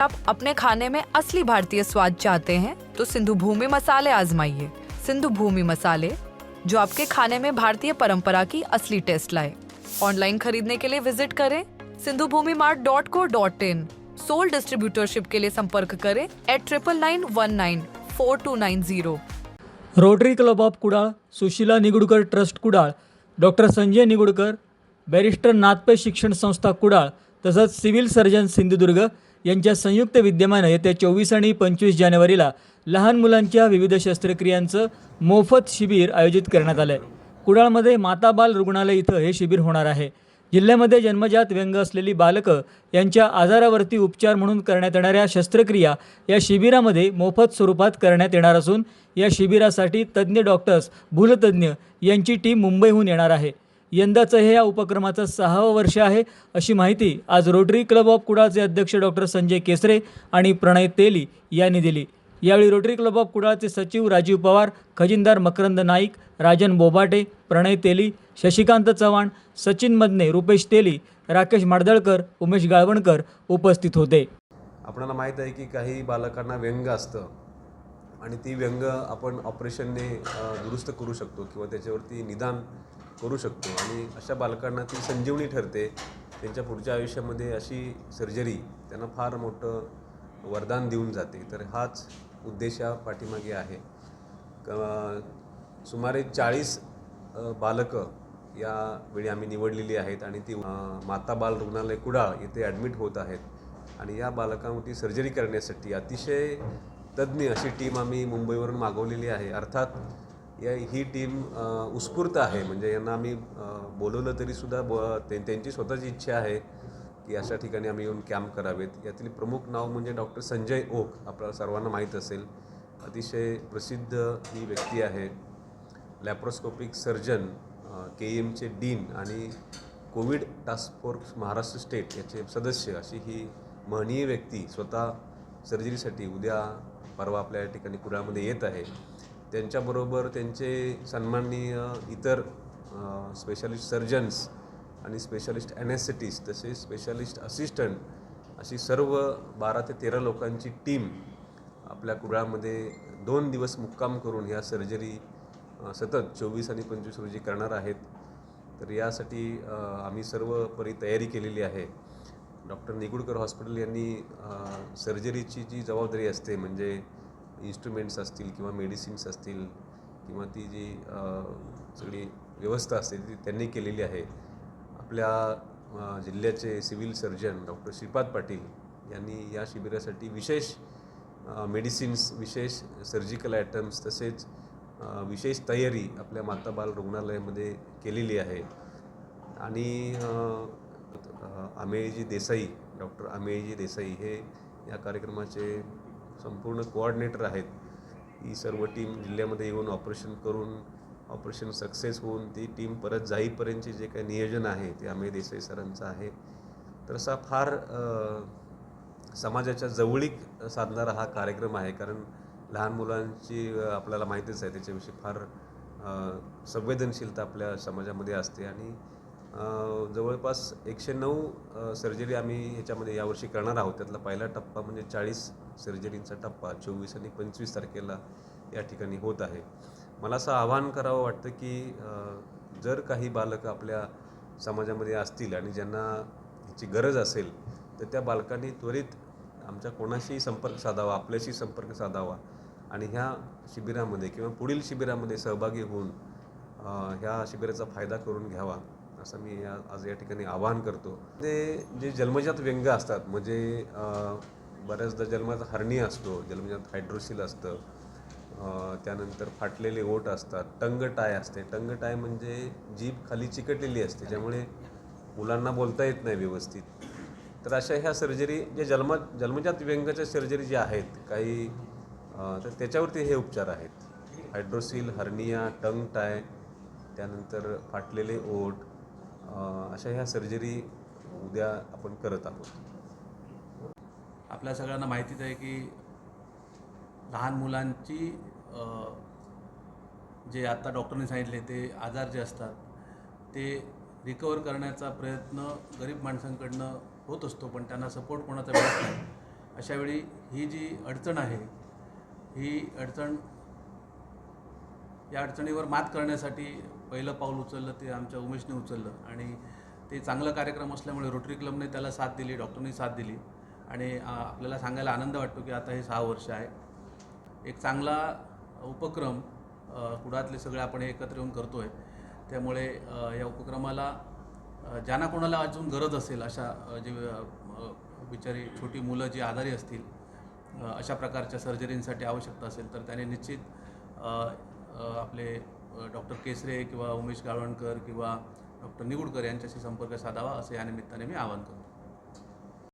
आप अपने खाने में असली भारतीय स्वाद चाहते हैं तो सिंधु भूमि मसाले आजमाइए। सिंधु भूमि मसाले, जो आपके खाने में भारतीय परंपरा की असली टेस्ट लाए। ऑनलाइन खरीदने के लिए विज़िट करें Sindhu Bhoomi mart dot co dot in. Sole distributorship के लिए संपर्क करें at triple nine one nine four two nine zero rotary club of Kudal, Sushila Nigudkar trust Kudal, doctor Sanjay Nigudkar, barrister Nathpe शिक्षण संस्था कुडाळ, तसंच civil surgeon Sindhudurg यांच्या संयुक्त विद्यमानं येत्या चोवीस आणि पंचवीस जानेवारीला लहान मुलांच्या विविध शस्त्रक्रियांचं मोफत शिबिर आयोजित करण्यात आलं आहे कुडाळमध्ये माता बाल रुग्णालय इथं हे शिबिर होणार आहे. जिल्ह्यामध्ये जन्मजात व्यंग असलेली बालकं यांच्या आजारावरती उपचार म्हणून करण्यात येणाऱ्या शस्त्रक्रिया या शिबिरामध्ये मोफत स्वरूपात करण्यात येणार असून या शिबिरासाठी तज्ज्ञ डॉक्टर्स भूलतज्ज्ञ यांची टीम मुंबईहून येणार आहे. यंदाचं हे या उपक्रमाचं सहावं वर्ष आहे अशी माहिती आज रोटरी क्लब ऑफ कुडाळचे अध्यक्ष डॉक्टर संजय केसरे आणि प्रणय तेली यांनी दिली. यावेळी रोटरी क्लब ऑफ कुडाळचे सचिव राजीव पवार खजिनदार मकरंद नाईक राजन बोबाटे प्रणय तेली शशिकांत चव्हाण सचिन मदने रुपेश तेली राकेश माडदळकर उमेश गाळवणकर उपस्थित होते. आपल्याला माहीत आहे की काही बालकांना व्यंग असतं आणि ती व्यंग आपण ऑपरेशनने दुरुस्त करू शकतो किंवा त्याच्यावरती निदान करू शकतो. आणि अशा बालकांना ती संजीवनी ठरते. त्यांच्या पुढच्या आयुष्यामध्ये अशी सर्जरी त्यांना फार मोठं वरदान देऊन जाते. तर हाच उद्देश या पाठीमागे आहे. सुमारे चाळीस बालकं या वेळी आम्ही निवडलेली आहेत आणि ती माता बाल रुग्णालय कुडाळ येथे ॲडमिट होत आहेत. आणि या बालकांवरती सर्जरी करण्यासाठी अतिशय तज्ज्ञ अशी टीम आम्ही मुंबईवरून मागवलेली आहे. अर्थात या ही टीम उत्स्फूर्त आहे. म्हणजे यांना आम्ही बोलवलं तरीसुद्धा ब ते- त्यांची स्वतःची इच्छा आहे की अशा ठिकाणी आम्ही येऊन कॅम्प करावेत. यातील प्रमुख नाव म्हणजे डॉक्टर संजय ओक आपल्याला सर्वांना माहीत असेल. अतिशय प्रसिद्ध ही व्यक्ती आहे. लॅप्रोस्कोपिक सर्जन के एमचे डीन आणि covid task force Maharashtra state याचे सदस्य अशी ही महनीय व्यक्ती स्वतः सर्जरीसाठी उद्या परवा आपल्या या ठिकाणी कुडाळमध्ये येत आहे. त्यांच्याबरोबर त्यांचे सन्माननीय इतर स्पेशालिस्ट सर्जन्स आणि स्पेशालिस्ट ॲनेस्थेटिस्ट तसेच स्पेशालिस्ट असिस्टंट अशी सर्व बारा ते तेरा लोकांची टीम आपल्या कुडाळमध्ये दोन दिवस मुक्काम करून ह्या सर्जरी सतत चोवीस आणि पंचवीस रोजी करणार आहेत. तर यासाठी आम्ही सर्व परी तयारी केलेली आहे. डॉक्टर निगुडकर हॉस्पिटल यांनी सर्जरीची जी जबाबदारी असते म्हणजे इन्स्ट्रुमेंट्स असतील किंवा मेडिसिन्स असतील किंवा ती जी सगळी व्यवस्था असते ती त्यांनी केलेली आहे. आपल्या जिल्ह्याचे civil surgeon doctor Shripad Patil यांनी या शिबिरासाठी विशेष मेडिसिन्स विशेष सर्जिकल आयटम्स तसेच विशेष तयारी आपल्या माता बाल रुग्णालयामध्ये केलेली आहे. आणि अमेयजी देसाई डॉक्टर अमेयजी देसाई हे या कार्यक्रमाचे संपूर्ण कोऑर्डिनेटर आहेत. ही सर्व टीम जिल्ह्यामध्ये येऊन ऑपरेशन करून ऑपरेशन सक्सेस होऊन ती टीम परत जाईपर्यंतचे जे काही नियोजन आहे ते अमेय देसाई सरांचं आहे. तर असा फार समाजाच्या जवळीक साधणारा हा कार्यक्रम आहे. कारण लहान मुलांची आपल्याला माहितीच आहे त्याच्याविषयी फार संवेदनशीलता आपल्या समाजामध्ये असते. आणि जवळपास एकशे नऊ सर्जरी आम्ही ह्याच्यामध्ये यावर्षी करणार आहोत. त्यातला पहिला टप्पा म्हणजे चाळीस सर्जरींचा टप्पा चोवीस आणि पंचवीस तारखेला या ठिकाणी होत आहे. मला असं आवाहन करावं वाटतं की जर काही बालकं आपल्या समाजामध्ये असतील आणि ज्यांना ह्याची गरज असेल तर त्या बालकांनी त्वरित आमच्या कोणाशीही संपर्क साधावा आपल्याशी संपर्क साधावा आणि ह्या शिबिरामध्ये किंवा पुढील शिबिरामध्ये सहभागी होऊन ह्या शिबिराचा फायदा करून घ्यावा. असं मी या आज या ठिकाणी आवाहन करतो. ते जे जन्मजात व्यंग असतात म्हणजे बऱ्याचदा जन्मात हरणी असतो जन्मजात हायड्रोसिल असतं त्यानंतर फाटलेले ओट असतात टंग टाय असते. टंग टाय म्हणजे जीभ खाली चिकटलेली असते ज्यामुळे मुलांना बोलता येत नाही व्यवस्थित. तर अशा ह्या सर्जरी जे जन्म जन्मजात व्यंगाच्या सर्जरी ज्या आहेत काही तर त्याच्यावरती हे उपचार आहेत. हायड्रोसिल हर्निया टंग टाय त्यानंतर फाटलेले ओठ अशा ह्या सर्जरी उद्या आपण करत आहोत. आपल्या सगळ्यांना माहितीच आहे की लहान मुलांची जे आता डॉक्टरने सांगितले ते आजार जे असतात ते रिकवर करण्याचा प्रयत्न गरीब माणसांकडनं होत असतो पण त्यांना सपोर्ट कोणाचा मिळत नाही. अशावेळी ही जी अडचण आहे ही अडचण या अडचणीवर मात करण्यासाठी पहिलं पाऊल उचललं ते आमच्या उमेशने उचललं. आणि ते चांगलं कार्यक्रम असल्यामुळे रोटरी क्लबने त्याला साथ दिली डॉक्टरनी साथ दिली. आणि आपल्याला सांगायला आनंद वाटतो की आता हे सहा वर्ष आहे. एक चांगला उपक्रम कुडातले सगळे आपण हे एकत्र येऊन करतो आहे त्यामुळे या उपक्रमाला ज्यांना कोणाला अजून गरज असेल अशा जे बिचारी छोटी मुलं जी आजारी असतील अशा प्रकारच्या सर्जरींसाठी आवश्यकता असेल तर त्याने निश्चित आपले डॉक्टर केसरे किंवा उमेश गाळवणकर किंवा डॉक्टर निगुडकर यांच्याशी संपर्क साधावा असं या निमित्ताने मी आवाहन करतो.